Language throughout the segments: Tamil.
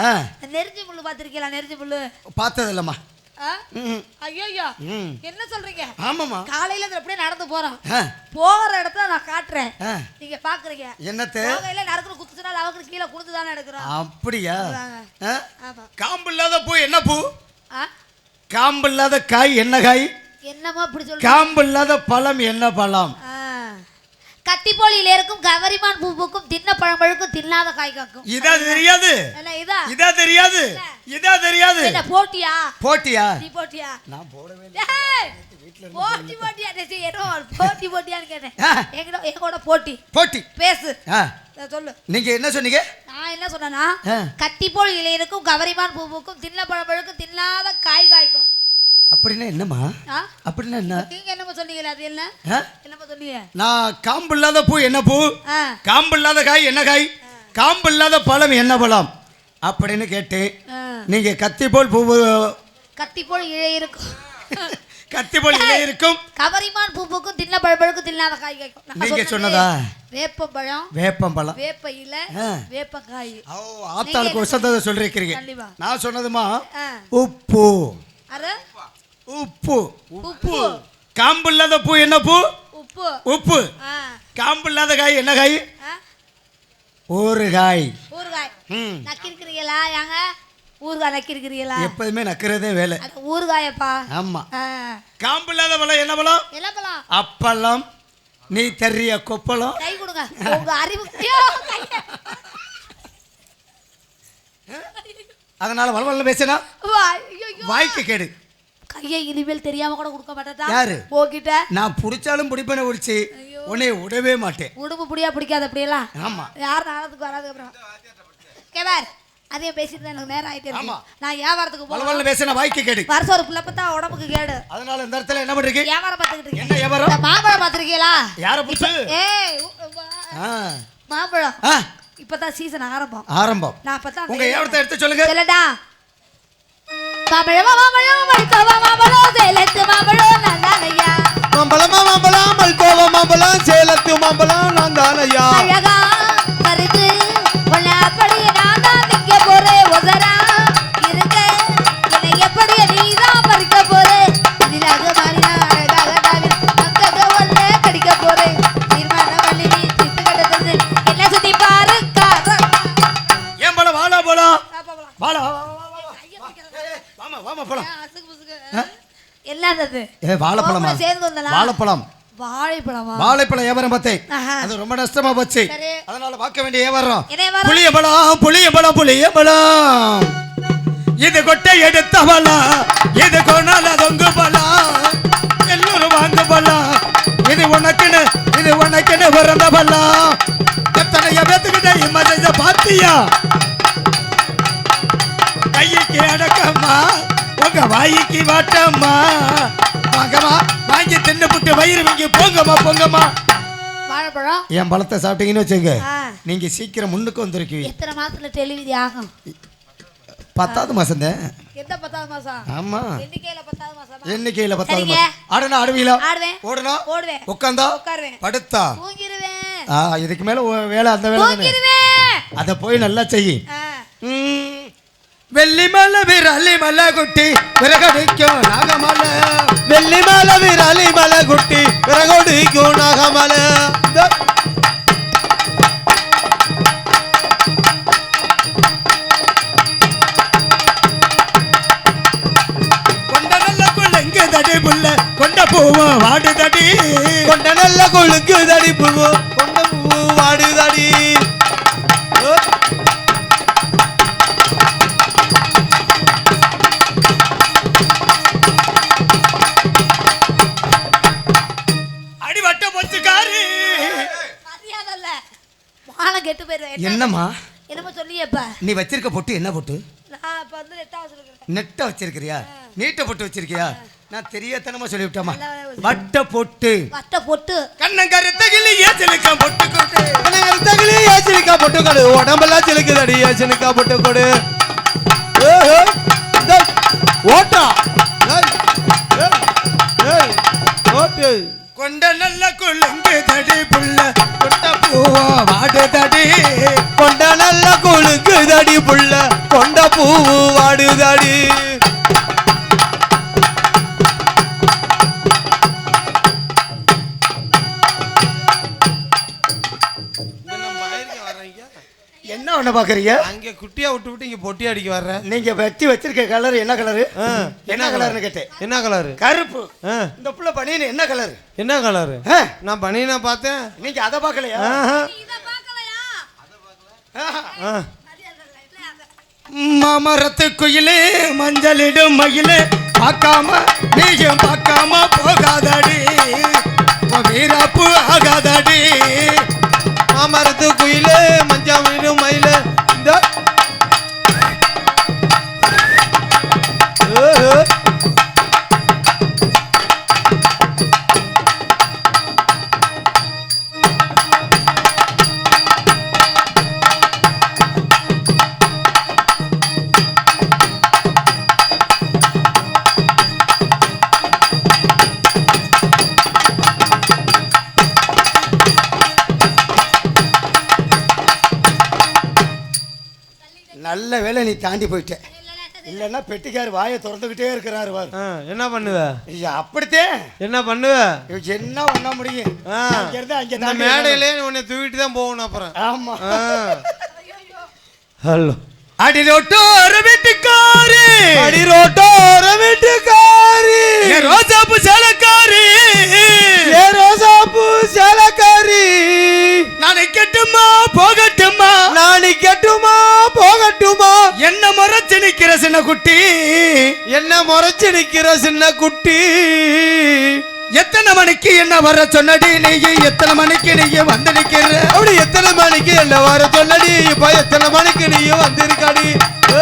ஆ. நெருஞ்சி முள்ளு பாத்திருக்கீங்களா நெருஞ்சி முள்ளு பார்த்தது இல்லம்மா ம். என்ன சொல்றீங்க? ஆமாம்மா. காலையில இருந்து அப்படியே நடந்து போறோம். போகிற இடத்துல நான் காட்டுறேன். நீங்க பாக்குறீங்க. என்னத்த? போகையில நறுக்குன்னு குத்துச்சுனா அவங்க கீழே குடுத்து தானே எடுக்கிறோம். அப்படியா? காம்பு இல்லாத பூ என்ன பூ? காம்பு இல்லாத காய் என்ன காய்? என்னமோ இப்படி சொல்றீங்க. காம்பு இல்லாத பழம் என்ன பழம். கத்திப்போலியில இருக்கும் கவரிமான் பூ பூக்கும் தின்ன பழம்பழுக்கும் தின்னாத காய் காக்கும் இதா தெரியாது. இதா? இதா தெரியாது. இதா தெரியாது. என்ன போட்டியா? போட்டியா? நீ போட்டியா? நான் போடவே இல்லை. போட்டி போட்டியா? ஏதோ போட்டி போட்டியான்னு கேட்டேன். எங்கட எங்கூட போட்டி? போட்டி. பேசு. சொல்லு. நீங்க என்ன சொன்னீங்க? நான் என்ன சொன்னேன்னா ஆ. கத்திப்போல் இலையிருக்கும் கவரிமான் பூ பூக்கும் தின்ன பழம்பழுக்கும் தின்னாத காய் காய்க்கும் அப்படின்னா என்னம்மா? அப்படின்னா என்ன? நீங்க என்னமோ சொன்னீங்களே அது என்ன? என்னமோ சொன்னீங்க? நான் காம்பு இல்லாத பூ என்ன பூ? காம்பு இல்லாத காய் என்ன காய்? காம்பு இல்லாத பழம் என்ன பழம்? அப்படின்னு கேட்டேன். ஆ. நீங்க கத்தி போல் பூ கத்திப்போல் இழை இருக்கும். கத்தி போல் இலை இருக்கும். கவரிமான் பூ பூக்கும் தின்ன பழம்பழுக்கும் தின்னாத காய் நீங்க சொன்னது? சொன்னதா? வேப்பம்பழம் வேப்பம்பழம் வேப்ப இலை. வேப்பக்காய். ஓ ஆத்தாளுக்கு வசந்ததை சொல்லிருக்கிறீங்க. நான் சொன்னதுமா. உப்பு. அரு. உப்பு. உப்பு. காம்பு இல்லாத பூ என்ன பூ? உப்பு. உப்பு. காம்பு இல்லாத காய் என்ன காய்? ஆ. ஊறுகாய் ஊறுகாய் ம். நக்கிருக்கிறீங்களா? ஏங்க? ஊறுகாய் நக்கிருக்கிறீங்களா? எப்போதுமே நக்கிறதே வேலை. ஊறுகாயப்பா. ஆமா. காம்பு இல்லாத பழம் என்ன பழம்? என்ன பழம்? அப்பளம். நீ தர்றிய கொப்பளம். கை கொடுங்க. உங்க அறிவு. கைய. அதனால வளவல்ல பேசினா. வாய்க்கு கேடு. கையை இனிமேல் தெரியாம கூட கொடுக்க மாட்டேதா யாரு? போக்கிட்ட நான் பிடிச்சாலும் பிடிப்பேன பிடிச்சி உன்னை விடவே மாட்டேன். உடுப்பு புடியா பிடிக்காது அப்படியெல்லாம்? ஆமா. யார் நாளத்துக்கு வராது அப்புறம்? கேவார் அதையும் பேசிட்டு எனக்கு நேரம் ஆயிட்டே இருக்கு. நான் வியாபாரத்துக்கு வளவல்ல பேசினா வாய்க்கு கேடு. வருஷம் ஒரு பிள்ளை பார்த்தா உடம்புக்கு கேடு. அதனால இந்த இடத்துல என்ன பண்றீங்க? வியாபாரம் பார்த்துக்கிட்டு என்ன வியாபாரம்? மாம்பழம் பார்த்துருக்கீங்களா? யார புடிச்சு ஏய் மாம்பழம். இப்பதான் சீசன் ஆரம்பம். ஆரம்பம். நான் அப்பதான் உங்க வியாபாரத்தை எடுத்து சொல்லுங்க. சொல்லடா மாம்பழம் மாம்பழம் வழிக்கோவா மாம்பழம் சேலத்து மாம்பழம் நல்லானையா மாம்பழமா மாம்பழம் மல்கோவா மாம்பழம் சேலத்து மாம்பழம் நான் தானையா அழகா கருது உன்னை அப்படியே நான் தான் நிக்க போறேன் உதரா இருக்க என்னை எப்படி நீதான் பறிக்க போறேன் இதிலாக மாறினா அழகாக டாவி மக்கக ஒன்ன கடிக்க போறேன் தீர்மானம் பண்ணி நீ சித்து கட்டது என்ன சுத்தி பாரு ஏன் பழம் வாழா சாப்பிடலாம் வாழா. ஏ வாழைப்பழமா? கூட சேர்ந்து வந்தனா? வாழைப்பழம். வாழைப்பழமா? வாழைப்பழம் வியாபாரம் பார்த்தேன். அது ரொம்ப நஷ்டமா போச்சு. அதனால பார்க்க வேண்டிய வியாபாரம்? புளிய பழம் புளிய பழம் புளிய பழம் இது கொட்டை எடுத்த பழம் இது கொணால தொங்கு பழம் எல்லோரும் வாங்க பழம் இது உனக்குன்னு இது உனக்குன்னு பிறந்த பழம் எத்தனைய பேத்துக்கிட்ட இம்மதை பாத்தியா கைக்கு அடக்கம்மா உங்க வாய்க்கு வாட்டம்மா. வாங்கம்மா வாங்கி தின்னு புட்டு வயிறு வாங்கி போங்கம்மா போங்கம்மா. வாழைப்பழம். என் பழத்தை சாப்பிட்டீங்கன்னு வச்சுங்க. நீங்க சீக்கிரம் முன்னுக்கு வந்திருக்கீங்க. எத்தனை மாசத்துல டெலிவரி ஆகும்? பத்தாவது மாசம் தான். எந்த பத்தாவது மாசம்? ஆமா. எண்ணிக்கையில பத்தாவது மாசம்? எண்ணிக்கையில பத்தாவது. மாசம். ஆடுனா ஆடுவீங்களா? ஆடுவேன். ஓடணும்? ஓடுவேன். உட்காந்தா உட்காருவேன். படுத்தா? இதுக்கு மேல வேலை அந்த வேலை தானே? அதை போய் நல்லா செய்யி. ஆ. ம். வெள்ளி மலை விரலி மலை குட்டி விறகடிக்கும் நாகமலை. வெள்ளி மலை விரலி மலை குட்டி விறகொடிக்கும் நாகமலை. கொண்ட நல்ல கொள்ளைங்க தடி புள்ள கொண்ட பூவம் வாடு தடி. கொண்ட நல்ல கொழுக்கு தடி பூவு கொண்ட பூவு வாடுதடி ஓ, என்னம்மா? என்னமோ சொல்லியப்ப. நீ வச்சிருக்க பொட்டு என்ன பொட்டு? நான் இப்ப வந்து எட்டாவது சொல்லிருக்கேன் நெட்டை வச்சிருக்கிறியா? நீட்ட பொட்டு வச்சிருக்கியா? நான் தெரியாதனமா சொல்லிவிட்டேமா. வட்ட பொட்டு. வட்ட பொட்டு. கண்ணங்கருத்தகிலி ஏச்சலுக்கம் பொட்டு கொட்டு கனகர் தகிலி ஏசிலிக்கா பொட்டு கொடு. உடம்பெல்லாம் சிலுக்குதடி ஏசிலிக்கா பொட்டு கொடு. ஓட்டா. ஏய், ஏய், கொண்ட நல்ல குழுங்கு தடி புள்ள கொண்ட பூவா வாடு தடி. கொண்ட நல்ல கொழுக்கு தடி புள்ள கொண்ட பூவு வாடுதடி பாக்குறீங்க? அங்க குட்டியா விட்டு விட்டு இங்க பொட்டி அடிக்க வர்றேன் நீங்க வெட்டி வச்சிருக்க கலர் என்ன கலரு என்ன கலர்னு கேட்டேன். என்ன கலரு கருப்பு. இந்த புள்ள பனியன் என்ன கலர் என்ன கலரு நான் பனியனா பார்த்தேன். நீங்க அதை பார்க்கலையா. மாமரத்து குயிலே மஞ்சளிடும் மயிலே பார்க்காம நீயும் பார்க்காம போகாதடி. வீராப்பு ஆகாதடி. மாமரத்து குயிலே மஞ்சா மீனும் மயில え? தாண்டி போயிட்ட இல்லைன்னா பெட்டிக்கார் வாயை திறந்துக்கிட்டே இருக்கிறாரு பாரு. ஆ, என்ன பண்ணுவ? ஐயா, அப்படித்தேன் என்ன பண்ணுவ? என்ன பண்ண முடியும்? ஆ, அங்க மேடையிலே உன்னை தூக்கிட்டு தான் போகணும் அப்புறம். ஆமா. ஹலோ. அடி ரோட்டோர வீட்டுக்காரு. அடி ரோட்டோர வீட்டுக்காரி ரோஜாப்பு சேலக்காரி. ஏ ரோசாப்பூ சேலக்காரி. நான் நிக்கட்டுமா போகட்டுமா? நாளை கட்டுமா போகட்டுமா என்ன முறைச்சு நிக்கிற சின்ன குட்டி? என்ன முறைச்சு நிக்கிற சின்ன குட்டி? எத்தனை மணிக்கு என்ன வர சொன்னடி? நீ எத்தனை மணிக்கு நீ வந்து நிக்கிற? அப்படி எத்தனை மணிக்கு என்ன வர சொன்னடி? இப்ப எத்தனை மணிக்கு நீ வந்திருக்காடி? ஏ,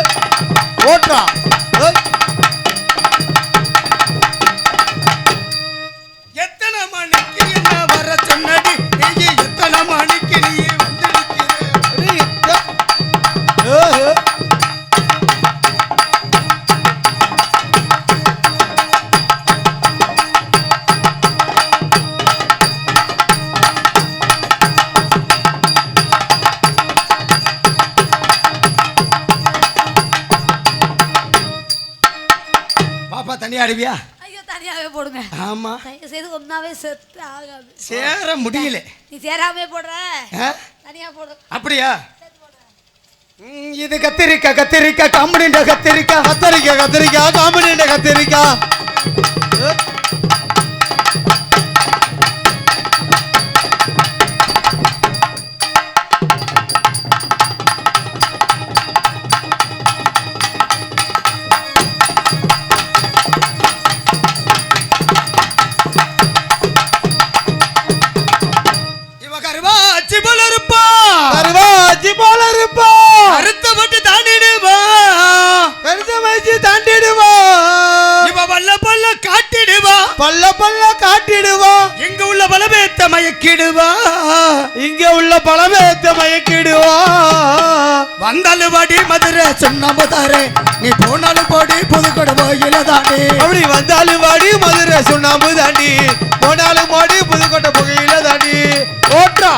தனியா அடிவியா ஐயோ தனியாவே போடுங்க ஆமா தயவு செய்து ஒன்னாவே செத்து ஆகாது சேர முடியல நீ சேராமே போடுற தனியா போடு அப்படியா இது கத்திரிக்கா கத்திரிக்கா கம்பெனின்ற கத்திரிக்கா கத்தரிக்கா கத்திரிக்கா காமெடிண்ட கத்திரிக்கா பல்ல பல்ல காட்டிடுவா. எங்க உள்ள பலமேத்த மயக்கிடுவா. இங்க உள்ள பழமேத்த மயக்கிடுவா. வந்தாலும் வாடி மதுரை சொன்னாம்பதாரு நீ போனாலும் போடி புதுக்கொடை கோயில தாண்டி. அப்படி வந்தாலும் வாடி மதுரை சுண்ணாம்பு தாண்டி போனாலும் மாடி புதுக்கோட்டை புகையில தாண்டி. ஓட்டா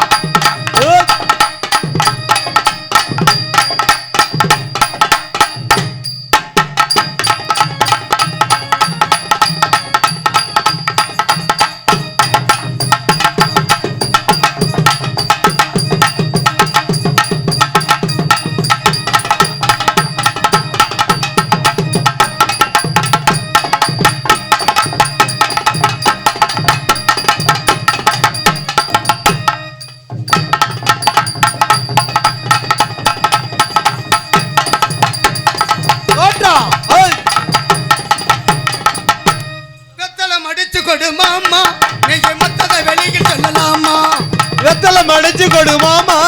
பாடுமாமா?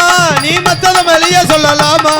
நீ மத்தத வெளியே சொல்லலாமா?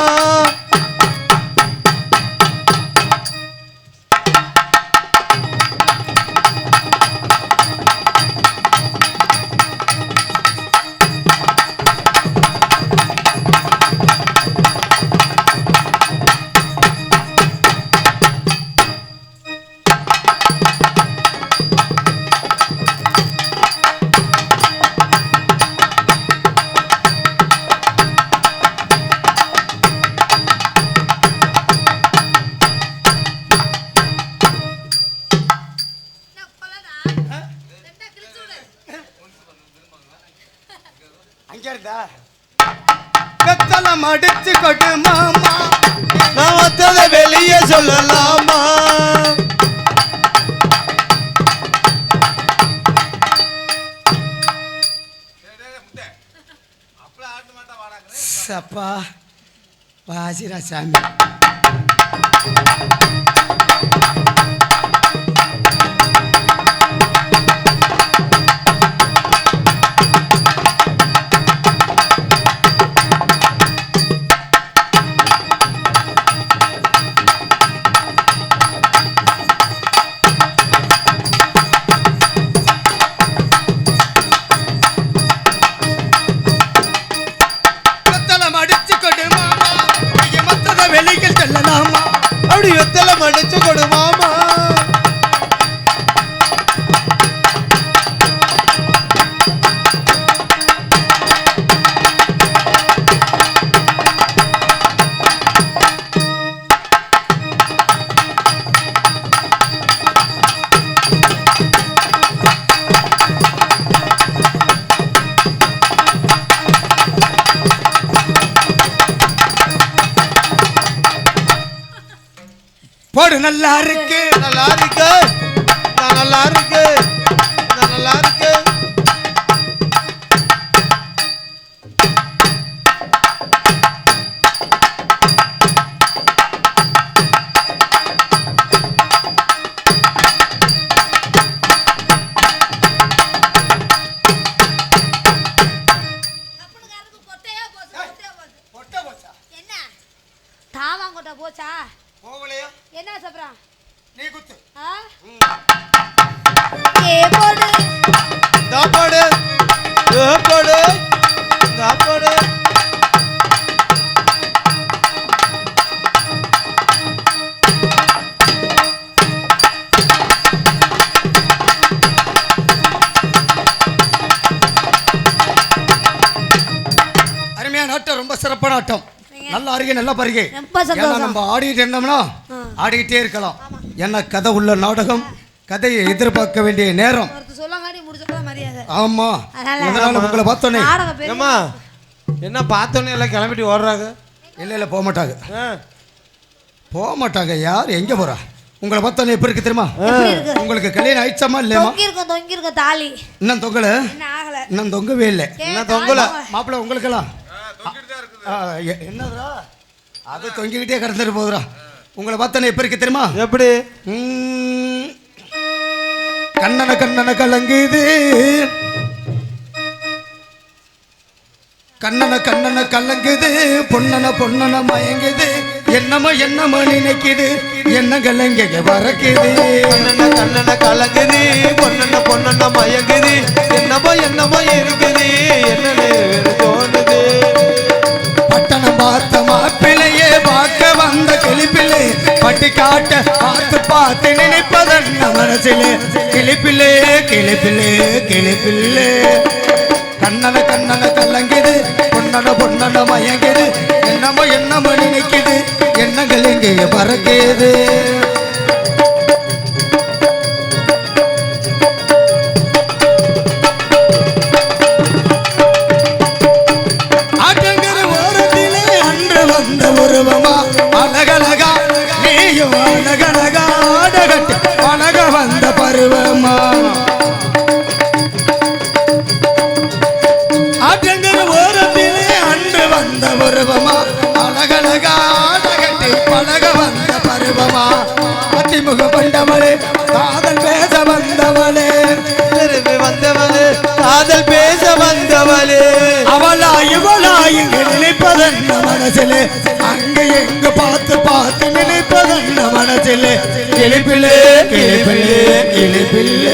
Sami. போடு நல்லா இருக்கு. நல்லா இருக்கு. நல்லா இருக்கு. நல்லா இருக்கு. தாவாங்கொட்டை போச்சா? போகலையா? என்ன சப்ரா? நீ குத்து. ஏ போடு. அருமையான ஆட்டம் ரொம்ப சிறப்பான ஆட்டம். நல்லா அருகே நல்லா பருகே. நம்ம ஆடிட்டு இருந்தோம்னா ஆடிக்கிட்டே இருக்கலாம். என்ன கதை உள்ள நாடகம் கதையை எதிர்பார்க்க வேண்டிய நேரம். ஆமா. அதனால உங்களை பார்த்தோன்னே என்ன பார்த்தோன்னே எல்லாம் கிளம்பிட்டு ஓடுறாங்க? இல்ல இல்ல போக மாட்டாங்க. போக மாட்டாங்க. யார்? எங்க போறா? உங்களை பார்த்தோன்னே எப்படி இருக்கு தெரியுமா? உங்களுக்கு கல்யாணம் ஆயிடுச்சாமா இல்லையாமா? தொங்கி இருக்கும் தொங்கி இருக்கும் தாலி. இன்னும் தொங்கல? இன்னும் தொங்கவே இல்லை. தாலி தொங்கல? தொங்க. மாப்பிள்ள உங்களுக்கெல்லாம்? ஆ, எ- என்னதுடா? அது தொங்கிக்கிட்டே கிடந்துட்டு போகுதுடா. உங்களை பார்த்தோன்னே எப்படி இருக்கு தெரியுமா? எப்படி? கண்ணன கண்ணன கலங்குது. கண்ணன கண்ணன கலங்குது. பொன்னன பொன்னன மயங்குது. என்னமோ என்னமோ நினைக்குது. என்ன கலங்க வரக்குது. கண்ணன கண்ணன கலங்குது. பொண்ணன பொண்ணன மயங்குது. என்னமோ என்னமோ இருக்குது. என்னன்னு தோணுது. காட்ட பார்த்து பார்த்து நினைப்பதன் மனசிலே கிளிப்பிள்ளே கிளிப்பிள்ளே கிளிப்பில்லே கண்ணன கண்ணன கலங்குது பொன்னன பொன்னன மயங்கிது என்னமோ என்னமோ நினைக்குது எண்ணங்கள் எங்கே பறக்குது எங்கு பார்த்து பார்த்து நினைப்பதென்ன மனசிலே. கிளிப்பிள்ளே கிளிப்பிள்ளே கிளிப்பிள்ளே.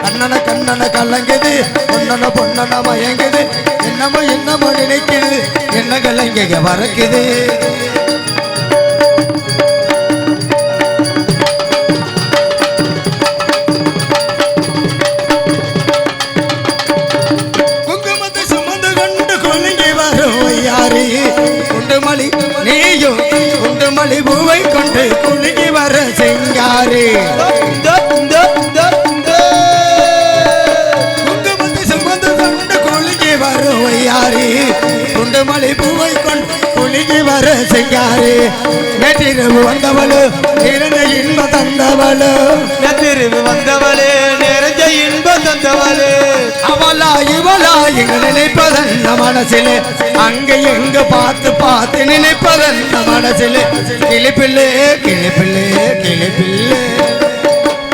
கண்ணன கண்ணன கலங்குது பொன்னன பொன்னன மயங்குது. என்னமோ என்னமோ நினைக்குது என்ன கலங்க வரக்குது தந்தவளு நெத்திருவு வந்தவளே நிறைஞ்ச இன்பம் தந்தவளே. அவளா இவளா எங்க நினைப்பதென்ன மனசிலே அங்க எங்க பார்த்து பார்த்து நினைப்பதென்ன மனசிலே. கிளிப்பிள்ளே கிளிப்பிள்ளே கிளிப்பிள்ளே.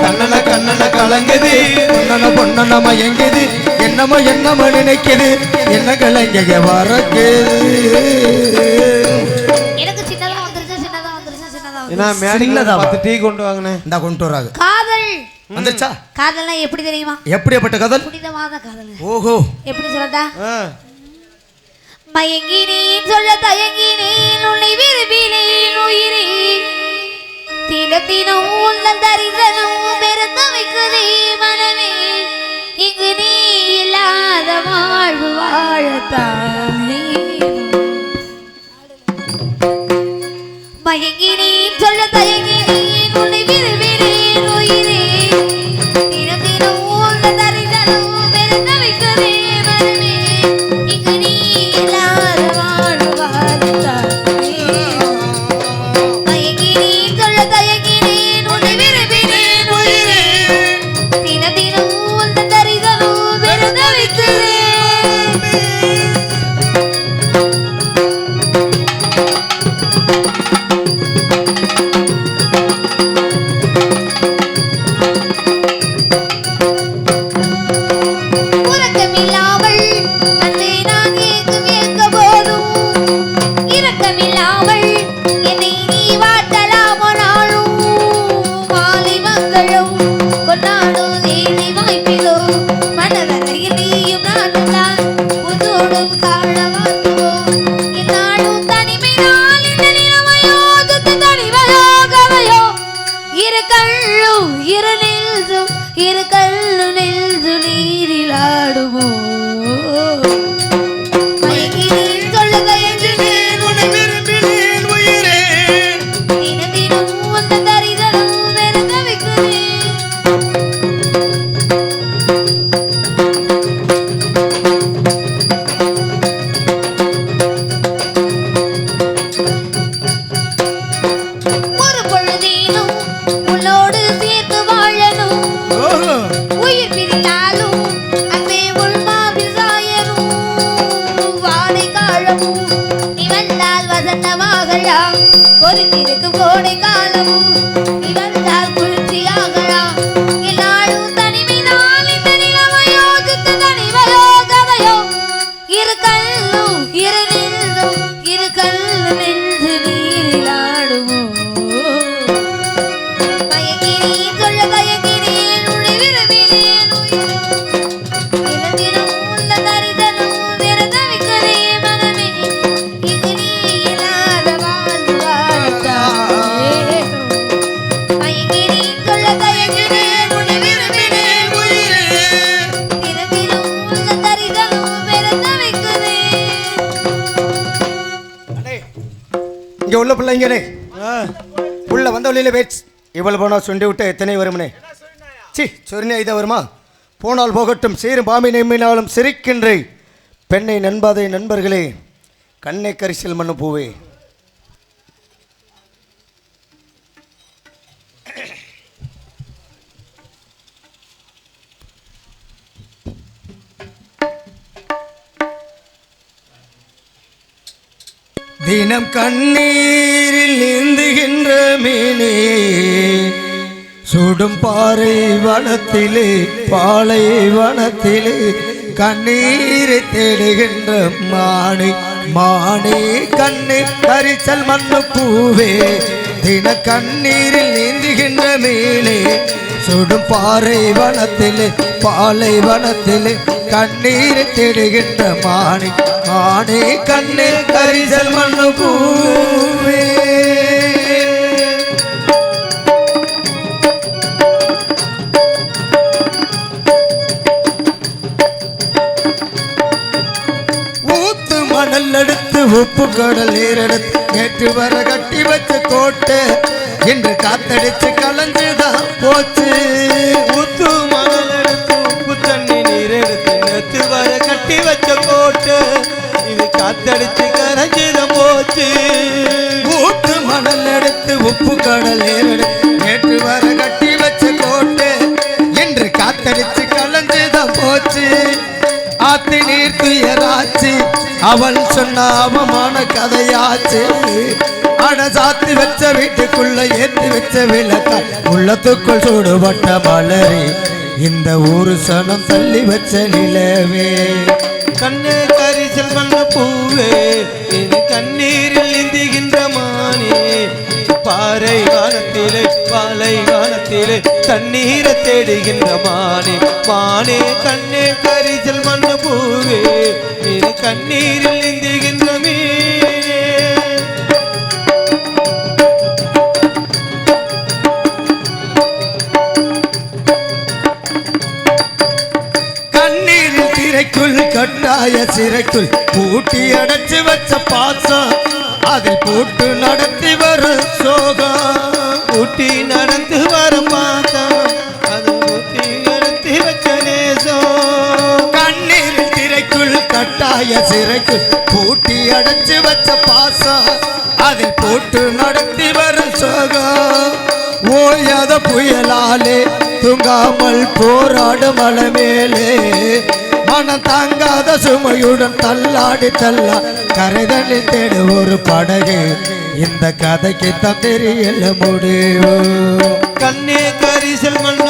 கண்ணன கண்ணன கலங்குது பொன்னன பொன்னன மயங்குது. என்னமோ என்னமோ நினைக்குது என்ன கலங்க வரக்குது. பத்து டீ கொண்டு வாங்கினேன். இந்த கொண்டு வராங்க காதல். வந்துச்சா காதல்னா எப்படி தெரியுமா? எப்படியாப்பட்ட கதல்? புனிதமான காதல். ஓஹோ. எப்படி சொல்லட்டா. மயங்கினேன் சொல்ல தயங்கினேன் உன்னை விரும்பினேன் உயிரே. தினத்தினும் உந்தன் தரிசனம் பெருத்த வைக்குதே மனமே. இங்கு நீ இல்லாத வாழ்வு வாழத்தானே. இங்க உள்ள பிள்ளைங்களே. உள்ள வந்த வழியில வெயிட் இவ்வளவு போனா சுண்டி விட்ட எத்தனை வருமனே? சி சொரினே இதை வருமா? போனால் போகட்டும் சீரும் பாம்பை நம்பினாலும் சிரிக்கின்றே பெண்ணை நண்பாதே நண்பர்களே கண்ணை கரிசல் மண்ணு பூவே. தினம் கண்ணீரில் நீந்துகின்ற மீனே. சுடும் பாறை வனத்திலே பாலை வனத்திலே கண்ணீரை தேடுகின்ற மானே. மானே கண்ணே கரிசல் மண்ணு பூவே தின கண்ணீரில் நீந்துகின்ற மீனே சுடும் பாறை வனத்திலே பாலை வனத்திலே கண்ணீரை தேடுகின்ற மானே. மானே கண்ணே கரிசல் மண்ணு பூ உப்பு கடல் நீர் எடுத்து நேற்று வர கட்டி வச்ச கோட்டை இன்று காத்தடிச்சு கலந்துதான் போச்சு. ஊத்து மணல் எடுத்து உப்பு தண்ணி நீர் எடுத்து நேத்து வர கட்டி வச்ச போட்டு இது காத்தடிச்சு கரைஞ்சிடம் போச்சு. ஏறெடுத்து உப்பு கடல் ஏறெடுத்து நேற்று வர கட்டி வச்ச கோட்டை இன்று காத்தடிச்சு கலஞ்சுதான் போச்சு. ஆத்தி நீர் துயராச்சு. அவள் சொன்ன அவமான கதையாச்சு. அட சாத்தி வச்ச வீட்டுக்குள்ள ஏற்றி வச்ச விளக்க உள்ளத்துக்குள் சூடுபட்ட மலரே இந்த ஊரு சனம் தள்ளி வச்ச நிலவே. கண்ணே கரிசல் மண்ண பூவே கண்ணீரில் இந்திகின்ற மானே. பாறை வானத்திலே பாலை வானத்திலே தண்ணீரை தேடுகின்ற மானே. மானே கண்ணே கரிசல் மண்ண பூவே இது கண்ணீரில் நீந்துகின்ற மீனே. கண்ணீரில் திரைக்குள் கட்டாய சிறைக்குள் பூட்டி அடைச்சு வச்ச பாசம். அதில் போட்டு நடத்தி வரும் சோகா. ஊட்டி நடந்து வர மாதா. அது ஊட்டி நடத்தி வச்ச நேசம் கண்ணீரில் திரைக்குள் கட்டாய சிறைக்குள் பூட்டி அடைச்சு வச்ச பாசா. அதில் போட்டு நடத்தி வரும் சோகா. ஓயாத புயலாலே தூங்காமல் போராடும் மலை மேலே. மனம் தாங்காத சுமையுடன் தள்ளாடி தள்ளா கரைதலில் தேடு ஒரு படகு. இந்த கதைக்கு தான் முடிவு. கண்ணே கரிசல் மண்ண